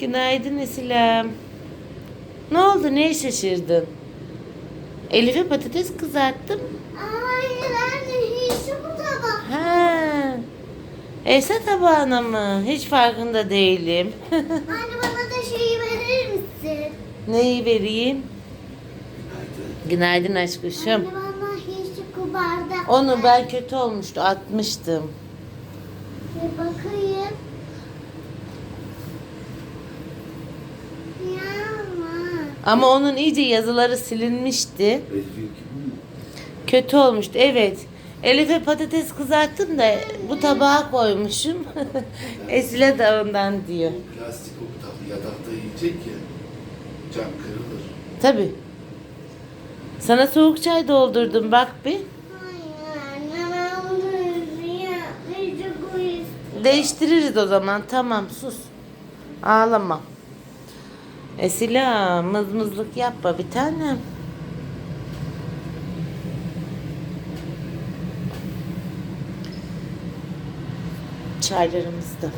Günaydın Esilem. Ne oldu? Neye şaşırdın? Elif'e patates kızarttım. Hayır anne hiç bu tabak. Ha. Esa tabağına mı? Hiç farkında değilim. Anne bana da şeyi verir misin? Neyi vereyim? Günaydın aşkışım. Anne bana hiç bu bardak. Onu ben kötü olmuştu atmıştım. Bir bakayım. Ama. Onun iyice yazıları silinmişti. Elif'in gibi mi? Kötü olmuştu evet. Elif'e patates kızarttım da bu tabağa koymuşum. Esile de ondan diyor. Plastik o tabii yatakta yiyecek ya. Cam kırılır. Tabi. Sana soğuk çay doldurdum bak bir. Değiştiririz o zaman tamam sus. Ağlama. Esila mızmızlık yapma bir tanem. Çaylarımız da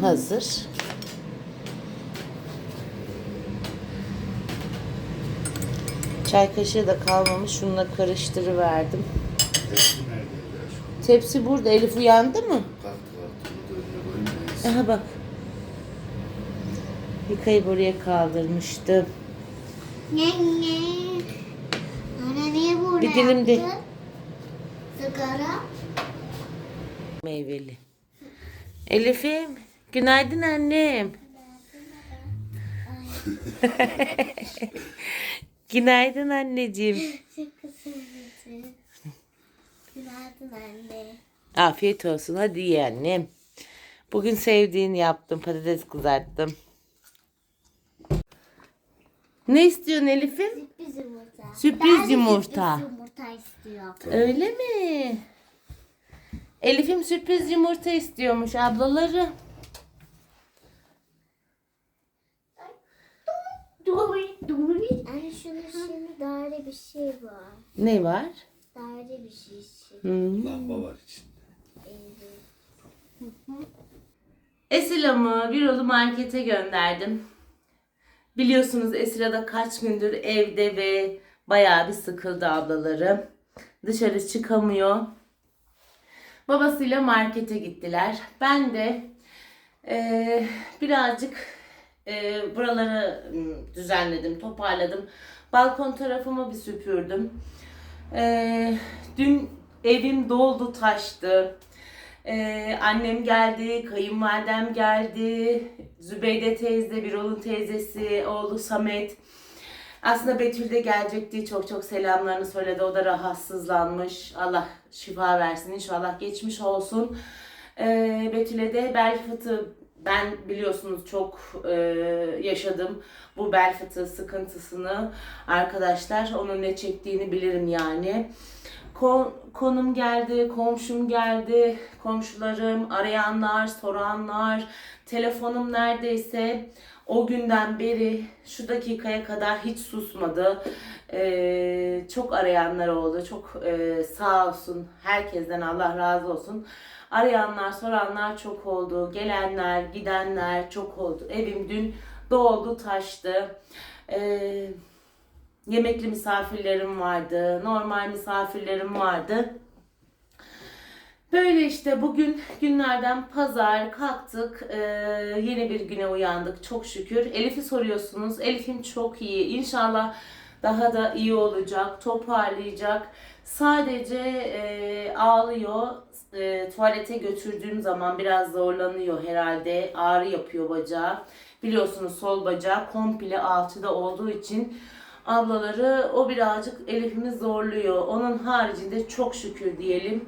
hazır. Çay kaşığı da kalmamış. Şununla karıştırıverdim. Tepsi burada. Elif uyandı mı? Aha bak. Yıkayıp oraya kaldırmıştım. Ne ne? Anne niye burada Bir dilim de-? Sigara. Meyveli. Elif'im. Günaydın annem. Günaydın anneciğim. Günaydın anne. Afiyet olsun. Hadi ye annem. Bugün sevdiğini yaptım. Patates kızarttım. Ne istiyorsun Elif'im? Sürpriz yumurta. Sürpriz Ben yumurta. Sürpriz yumurta istiyorum. Öyle mi? Elif'im sürpriz yumurta istiyormuş ablaları. Anne şunun şimdi daire bir şey var. Ne var? Daire bir şey. Lamba var içinde. Evet. Esilam'ı bir yolu markete gönderdim. Biliyorsunuz Esila da kaç gündür evde ve bayağı bir sıkıldı ablaları. Dışarı çıkamıyor. Babasıyla markete gittiler. Ben de eee, birazcık eee, buraları düzenledim, toparladım. Balkon tarafımı bir süpürdüm. Eee, dün evim doldu taştı. Ee, annem geldi, kayınvalidem geldi, Zübeyde teyze, Birol'un teyzesi, oğlu Samet. Aslında Betül de gelecekti. Çok çok selamlarını söyledi. O da rahatsızlanmış. Allah şifa versin. İnşallah geçmiş olsun. Ee, Betül'e de bel fıtığı ben biliyorsunuz çok e, yaşadım bu bel fıtığı sıkıntısını arkadaşlar. Onun ne çektiğini bilirim yani. Ko- konum geldi, komşum geldi, komşularım, arayanlar, soranlar, telefonum neredeyse o günden beri şu dakikaya kadar hiç susmadı. Ee, çok arayanlar oldu, çok e, sağ olsun, herkesten Allah razı olsun. Arayanlar, soranlar çok oldu, gelenler, gidenler çok oldu. Evim dün doldu, taştı. Ee, Yemekli misafirlerim vardı, normal misafirlerim vardı. Böyle işte bugün günlerden pazar kalktık, ee, yeni bir güne uyandık çok şükür. Elif'i soruyorsunuz, Elif'im çok iyi, İnşallah daha da iyi olacak, toparlayacak. Sadece ee, ağlıyor, Ee, tuvalete götürdüğüm zaman biraz zorlanıyor herhalde, ağrı yapıyor bacağı. Biliyorsunuz sol bacağı komple altıda olduğu için ablaları o birazcık Elif'imi zorluyor. Onun haricinde çok şükür diyelim.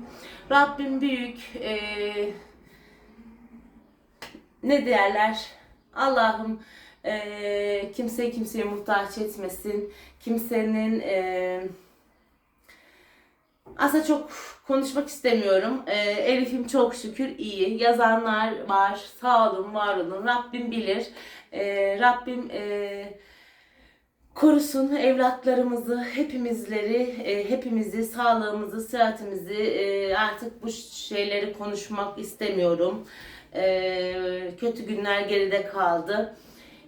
Rabbim büyük. Ee, ne derler? Allah'ım ee, kimse kimseye muhtaç etmesin. Kimsenin ee, aslında çok konuşmak istemiyorum. Ee, Elif'im çok şükür iyi. Yazanlar var. Sağ olun, var olun. Rabbim bilir. Ee, Rabbim ee, korusun evlatlarımızı, hepimizleri, e, hepimizi, sağlığımızı, sıhhatimizi e, artık bu şeyleri konuşmak istemiyorum. E, kötü günler geride kaldı.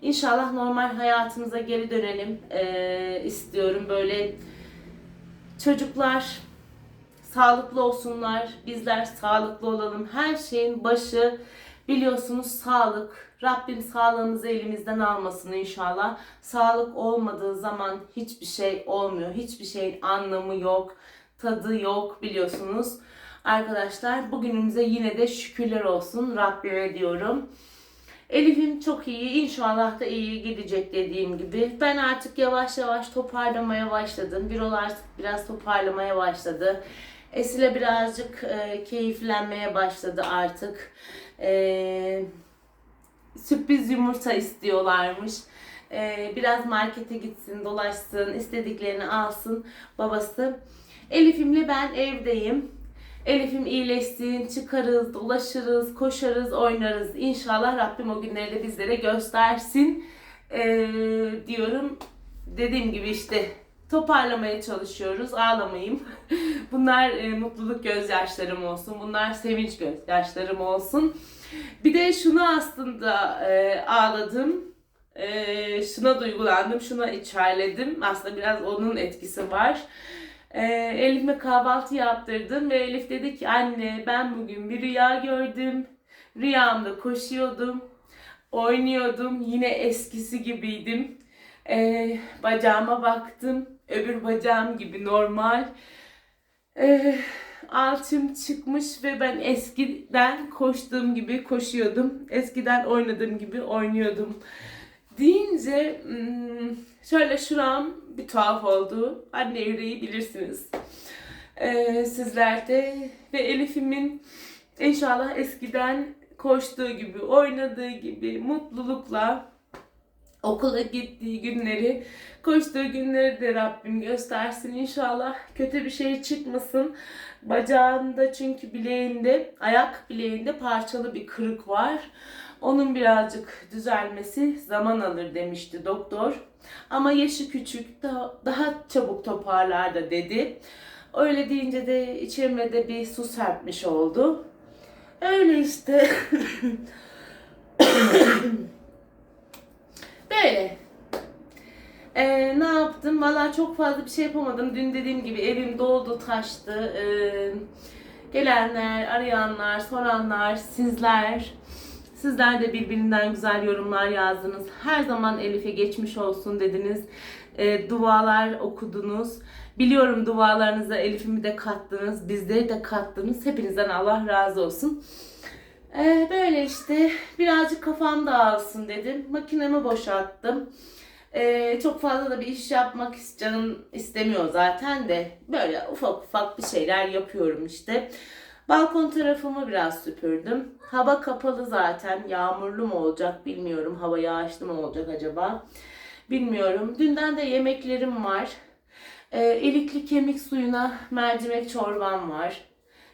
İnşallah normal hayatımıza geri dönelim istiyorum. Böyle çocuklar sağlıklı olsunlar, bizler sağlıklı olalım. Her şeyin başı biliyorsunuz sağlık. Rabbim sağlığımızı elimizden almasın inşallah. Sağlık olmadığı zaman hiçbir şey olmuyor. Hiçbir şeyin anlamı yok, tadı yok biliyorsunuz. Arkadaşlar bugünümüze yine de şükürler olsun Rabbime diyorum. Elif'im çok iyi. İnşallah da iyi gidecek dediğim gibi. Ben artık yavaş yavaş toparlamaya başladım. Birol artık biraz toparlamaya başladı. Esile birazcık e, keyiflenmeye başladı artık. E, sürpriz yumurta istiyorlarmış. E, biraz markete gitsin, dolaşsın, istediklerini alsın babası. Elif'imle ben evdeyim. Elif'im iyileşsin, çıkarız, dolaşırız, koşarız, oynarız. İnşallah Rabbim o günleri de bizlere göstersin Ee, diyorum. Dediğim gibi işte toparlamaya çalışıyoruz. Ağlamayayım. Bunlar e, mutluluk gözyaşlarım olsun. Bunlar sevinç gözyaşlarım olsun. Bir de şunu aslında e, ağladım. E, şuna duygulandım, şuna içerledim. Aslında biraz onun etkisi var. Ee, Elif'e kahvaltı yaptırdım ve Elif dedi ki anne ben bugün bir rüya gördüm. Rüyamda koşuyordum, oynuyordum. Yine eskisi gibiydim. Ee, bacağıma baktım. Öbür bacağım gibi normal. Ee, alçım çıkmış ve ben eskiden koştuğum gibi koşuyordum. Eskiden oynadığım gibi oynuyordum. Deyince hmm, şöyle şuram bir tuhaf oldu. Anne yüreği bilirsiniz. Ee, sizler de ve Elif'imin inşallah eskiden koştuğu gibi, oynadığı gibi mutlulukla okula gittiği günleri, koştuğu günleri de Rabbim göstersin inşallah. Kötü bir şey çıkmasın. Bacağında çünkü bileğinde, ayak bileğinde parçalı bir kırık var. Onun birazcık düzelmesi zaman alır demişti doktor. Ama yaşı küçük, daha, daha çabuk toparlar da dedi. Öyle deyince de içime de bir su serpmiş oldu. Öyle işte. Böyle. Ee, ne yaptım? Valla çok fazla bir şey yapamadım. Dün dediğim gibi evim doldu, taştı. Ee, gelenler, arayanlar, soranlar, sizler. Sizler de birbirinden güzel yorumlar yazdınız. Her zaman Elif'e geçmiş olsun dediniz. Ee, dualar okudunuz. Biliyorum dualarınıza Elif'imi de kattınız. Bizleri de kattınız. Hepinizden Allah razı olsun. Ee, böyle işte birazcık kafam dağılsın dedim. Makinemi boşalttım. Ee, çok fazla da bir iş yapmak canım istemiyor zaten de. Böyle ufak ufak bir şeyler yapıyorum işte. Balkon tarafımı biraz süpürdüm. Hava kapalı zaten. Yağmurlu mu olacak bilmiyorum. Hava yağışlı mı olacak acaba? Bilmiyorum. Dünden de yemeklerim var. Ee, ilikli kemik suyuna mercimek çorbam var.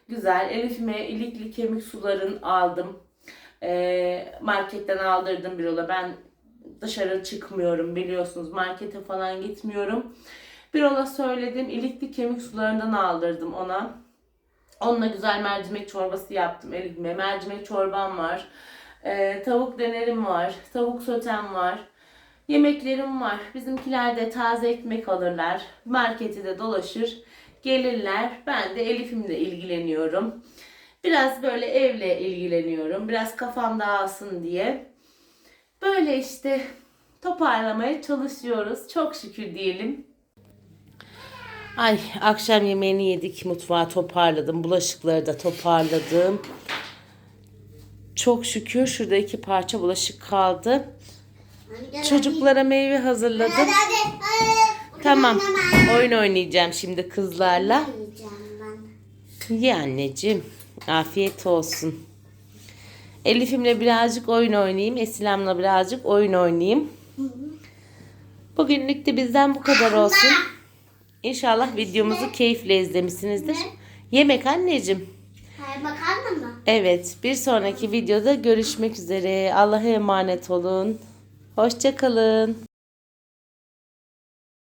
Güzel. Elif'ime ilikli kemik suların aldım. Ee, marketten aldırdım bir ola. Ben dışarı çıkmıyorum biliyorsunuz. Markete falan gitmiyorum. Bir ola söyledim. ilikli kemik sularından aldırdım ona. Onunla güzel mercimek çorbası yaptım Elif'ime. Mercimek çorbam var. Ee, tavuk dönerim var. Tavuk sotem var. Yemeklerim var. Bizimkiler de taze ekmek alırlar. Marketi de dolaşır. Gelirler. Ben de Elif'imle ilgileniyorum. Biraz böyle evle ilgileniyorum. Biraz kafam dağılsın diye. Böyle işte toparlamaya çalışıyoruz. Çok şükür diyelim. Ay akşam yemeğini yedik. Mutfağı toparladım. Bulaşıkları da toparladım. Çok şükür şurada iki parça bulaşık kaldı. Çocuklara meyve hazırladım. Hadi hadi. hadi. Tamam. Oyun oynayacağım şimdi kızlarla. Ben. Ye anneciğim. Afiyet olsun. Elif'imle birazcık oyun oynayayım. Esilem'le birazcık oyun oynayayım. Bugünlük de bizden bu kadar olsun. İnşallah videomuzu keyifle izlemişsinizdir. Yemek anneciğim. Makarna mı? Evet, bir sonraki videoda görüşmek üzere. Allah'a emanet olun. Hoşçakalın.